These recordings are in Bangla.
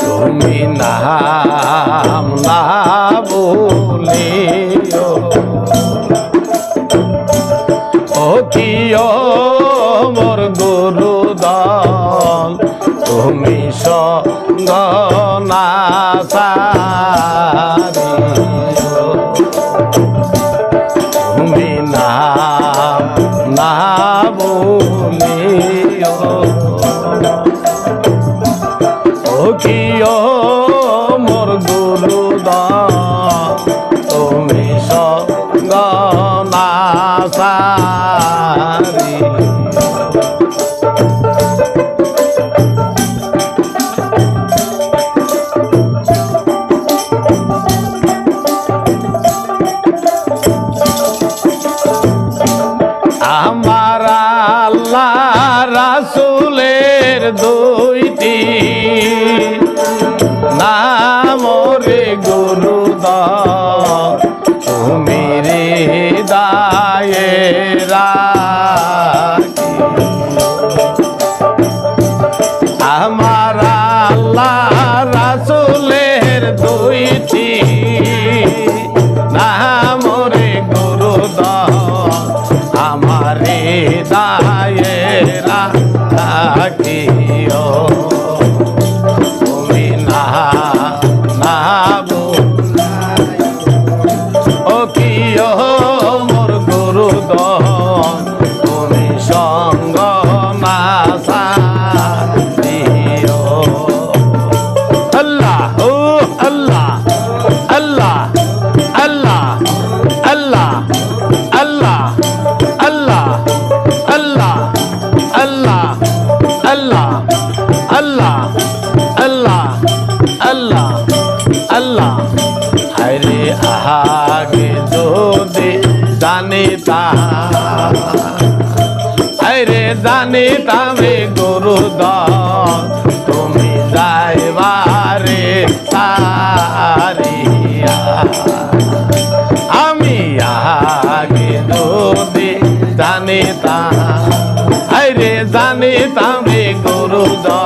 তুমি নাম না বলে ও কিয় মোর গুরু দল তুমি সঙ্গনা তুমি না না বলিও। সখিও মোর গুরুদা তুমি সগনাসারি আমার আল্লাহ রাসুলের দু রায় রে আহাগে যদি জানি রে জানি তামে গুরু তুমি যাইবারে তারিয়া আমি আগে যদি জানি তা। রে জানি তামে গুরু দা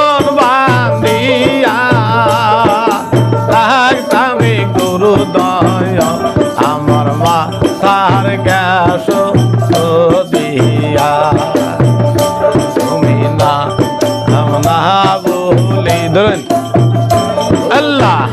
ধরেন। আল্লাহ।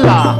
是啊。